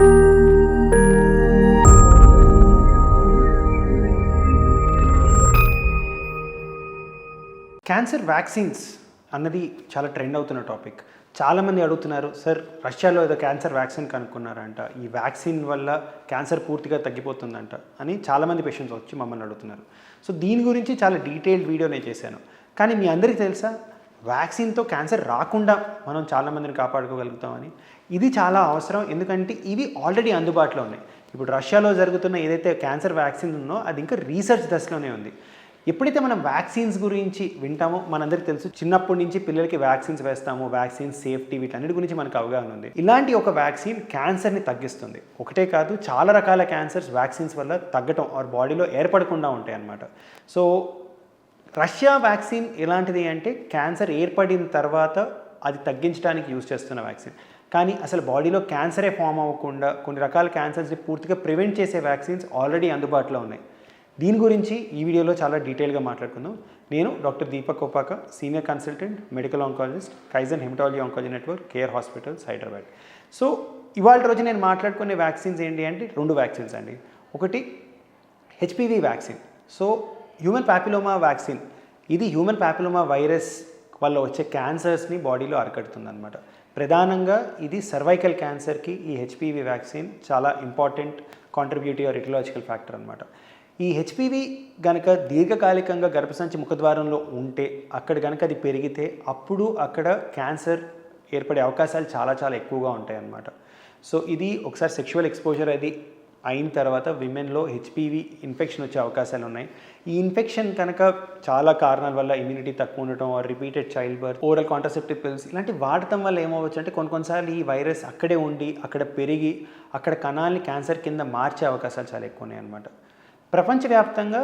Cancer vaccines అన్నది చాలా trend అవుతున్న టాపిక్ చాలామంది అడుగుతున్నారు సార్ రష్యాలో ఏదో క్యాన్సర్ వ్యాక్సిన్ కనుక్కున్నారంట. ఈ వ్యాక్సిన్ వల్ల క్యాన్సర్ పూర్తిగా తగ్గిపోతుందంట అని చాలామంది పేషెంట్స్ వచ్చి మమ్మల్ని అడుగుతున్నారు. సో దీని గురించి చాలా డీటెయిల్డ్ వీడియో నేను చేశాను. కానీ మీ అందరికీ తెలుసా? వ్యాక్సిన్తో క్యాన్సర్ రాకుండా మనం చాలామందిని కాపాడుకోగలుగుతామని. ఇది చాలా అవసరం ఎందుకంటే ఇవి ఆల్రెడీ అందుబాటులో ఉన్నాయి. ఇప్పుడు రష్యాలో జరుగుతున్న ఏదైతే క్యాన్సర్ వ్యాక్సిన్ ఉందో అది ఇంకా రీసెర్చ్ దశలోనే ఉంది. ఎప్పుడైతే మనం వ్యాక్సిన్స్ గురించి వింటామో మనందరికీ తెలుసు చిన్నప్పటి నుంచి పిల్లలకి వ్యాక్సిన్స్ వేస్తాము వ్యాక్సిన్ సేఫ్టీ వీటన్నిటి గురించి మనకు అవగాహన ఉంది. ఇలాంటి ఒక వ్యాక్సిన్ క్యాన్సర్ని తగ్గిస్తుంది. ఒకటే కాదు చాలా రకాల క్యాన్సర్స్ వ్యాక్సిన్స్ వల్ల తగ్గటం ఆర్ బాడీలో ఏర్పడకుండా ఉంటాయి అన్నమాట సో రష్యా వ్యాక్సిన్ ఎలాంటిది అంటే క్యాన్సర్ ఏర్పడిన తర్వాత అది తగ్గించడానికి యూజ్ చేస్తున్న వ్యాక్సిన్. కానీ అసలు బాడీలో క్యాన్సరే ఫామ్ అవ్వకుండా కొన్ని రకాల క్యాన్సర్స్ని పూర్తిగా ప్రివెంట్ చేసే వ్యాక్సిన్స్ ఆల్రెడీ అందుబాటులో ఉన్నాయి. దీని గురించి ఈ వీడియోలో చాలా డీటెయిల్గా మాట్లాడుకుందాం. నేను doctor Deepak Kopaka senior consultant medical oncologist Kaizen haematology oncology network care hospitals Hyderabad so ఇవాళ రోజు నేను మాట్లాడుకునే వ్యాక్సిన్స్ ఏంటి అంటే రెండు వ్యాక్సిన్స్ అండి. ఒకటి HPV vaccine. So human papilloma vaccine ఇది హ్యూమన్ ప్యాపిలోమా వైరస్ వల్ల వచ్చే క్యాన్సర్స్ని బాడీలో అరికడుతుంది అనమాట ప్రధానంగా ఇది సర్వైకల్ క్యాన్సర్కి ఈ హెచ్పివి వ్యాక్సిన్ చాలా important contributive or etiological factor అనమాట ఈ హెచ్పివి గనక దీర్ఘకాలికంగా గర్భసంచి ముఖద్వారంలో ఉంటే అక్కడ గనక అది పెరిగితే అప్పుడు అక్కడ క్యాన్సర్ ఏర్పడే అవకాశాలు చాలా చాలా ఎక్కువగా ఉంటాయి అన్నమాట సో ఇది ఒకసారి సెక్షువల్ ఎక్స్పోజర్ అది అయిన తర్వాత విమెన్లో హెచ్పివి ఇన్ఫెక్షన్ వచ్చే అవకాశాలు ఉన్నాయి. ఈ ఇన్ఫెక్షన్ కనుక చాలా కారణాల వల్ల ఇమ్యూనిటీ తక్కువ ఉండటం repeated child birth oral contraceptive pills ఇలాంటి వాడటం వల్ల ఏమవచ్చు అంటే కొన్ని కొన్నిసార్లు ఈ వైరస్ అక్కడే ఉండి అక్కడ పెరిగి అక్కడ కణాలని క్యాన్సర్ కింద మార్చే అవకాశాలు చాలా ఎక్కువ ఉన్నాయి అనమాట ప్రపంచవ్యాప్తంగా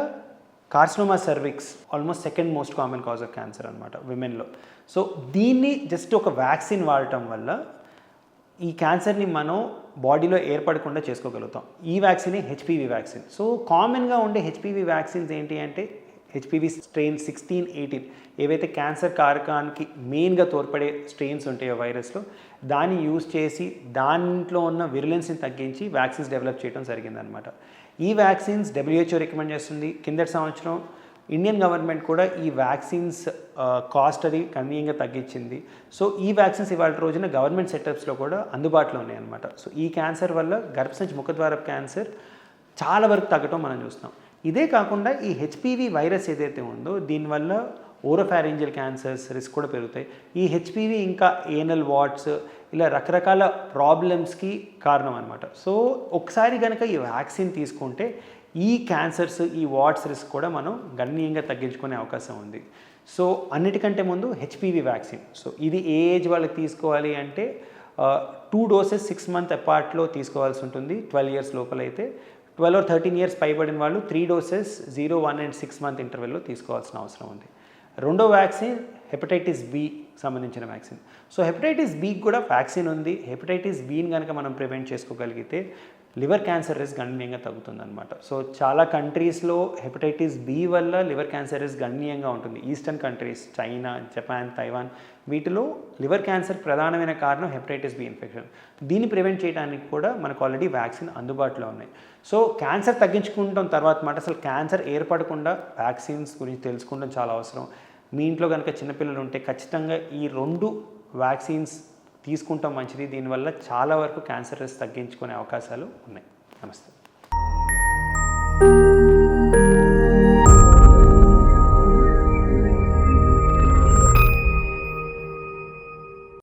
carcinoma cervix almost second most common cause of cancer అనమాట విమెన్లో. సో దీన్ని జస్ట్ ఒక వ్యాక్సిన్ వాడటం వల్ల ఈ క్యాన్సర్ని మనం బాడీలో ఏర్పడకుండా చేసుకోగలుగుతాం. ఈ వ్యాక్సినే హెచ్పివి వ్యాక్సిన్. సో కామన్గా ఉండే హెచ్పివి వ్యాక్సిన్స్ ఏంటి అంటే హెచ్పివి స్ట్రెయిన్ సిక్స్టీన్ ఎయిటీన్ ఏవైతే క్యాన్సర్ కారకానికి మెయిన్గా తోడ్పడే స్ట్రెయిన్స్ ఉంటాయో వైరస్లో దాన్ని యూజ్ చేసి దాంట్లో ఉన్న విరులెన్స్ని తగ్గించి వ్యాక్సిన్స్ డెవలప్ చేయడం జరిగిందనమాట. ఈ వ్యాక్సిన్స్ డబ్ల్యూహెచ్ఓ రికమెండ్ చేస్తుంది. కిందటి సంవత్సరం ఇండియన్ గవర్నమెంట్ కూడా ఈ వ్యాక్సిన్స్ కాస్ట్ అది కన్వీనియంగా తగ్గించింది. సో ఈ వ్యాక్సిన్స్ ఇవాళ రోజున గవర్నమెంట్ సెటప్స్లో కూడా అందుబాటులో ఉన్నాయి అనమాట సో ఈ క్యాన్సర్ వల్ల గర్భసంచి ముఖద్వారపు క్యాన్సర్ చాలా వరకు తగ్గటం మనం చూస్తాం ఇదే కాకుండా ఈ హెచ్పివి వైరస్ ఏదైతే ఉందో దీనివల్ల ఓరోఫారెంజియల్ క్యాన్సర్స్ రిస్క్ కూడా పెరుగుతాయి. ఈ హెచ్పివి ఇంకా ఏనల్ వాట్స్ ఇలా రకరకాల ప్రాబ్లమ్స్కి కారణం అనమాట సో ఒకసారి కనుక ఈ వ్యాక్సిన్ తీసుకుంటే ఈ క్యాన్సర్స్ ఈ వాట్స్ రిస్క్ కూడా మనం గణనీయంగా తగ్గించుకునే అవకాశం ఉంది. సో అన్నిటికంటే ముందు హెచ్పివి వ్యాక్సిన్ సో ఇది ఏ ఏజ్ వాళ్ళకి తీసుకోవాలి అంటే టూ డోసెస్ సిక్స్ మంత్ అపార్ట్లో తీసుకోవాల్సి ఉంటుంది ట్వెల్వ్ ఇయర్స్ లోపలైతే ట్వెల్వ్ ఆర్ థర్టీన్ ఇయర్స్ పైబడిన వాళ్ళు three doses zero one and six month ఇంటర్వెల్లో తీసుకోవాల్సిన అవసరం ఉంది. రెండో వ్యాక్సిన్ హెపటైటిస్ బి సంబంధించిన వ్యాక్సిన్ సో హెపటైటిస్ బికి కూడా వ్యాక్సిన్ ఉంది. హెపటైటిస్ బిని కనుక మనం ప్రివెంట్ చేసుకోగలిగితే లివర్ క్యాన్సర్ రిస్క్ గణనీయంగా తగ్గుతుందన్నమాట. సో చాలా కంట్రీస్లో హెపటైటిస్ బి వల్ల లివర్ క్యాన్సర్ రిస్క్ గణనీయంగా ఉంటుంది. Eastern countries China Japan Taiwan వీటిలో లివర్ క్యాన్సర్ ప్రధానమైన కారణం హెపటైటిస్ బి ఇన్ఫెక్షన్. దీన్ని ప్రివెంట్ చేయడానికి కూడా మనకు ఆల్రెడీ వ్యాక్సిన్ అందుబాటులో ఉన్నాయి. సో క్యాన్సర్ తగ్గించుకుంటాం తర్వాత మాట. అసలు క్యాన్సర్ ఏర్పడకుండా వ్యాక్సిన్స్ గురించి తెలుసుకోవడం చాలా అవసరం. మీ ఇంట్లో కనుక చిన్నపిల్లలు ఉంటే ఖచ్చితంగా ఈ రెండు వ్యాక్సిన్స్ తీసుకుంటాం మంచిది. దీనివల్ల చాలా వరకు క్యాన్సర్ రిస్క్ తగ్గించుకునే అవకాశాలు ఉన్నాయి. నమస్తే.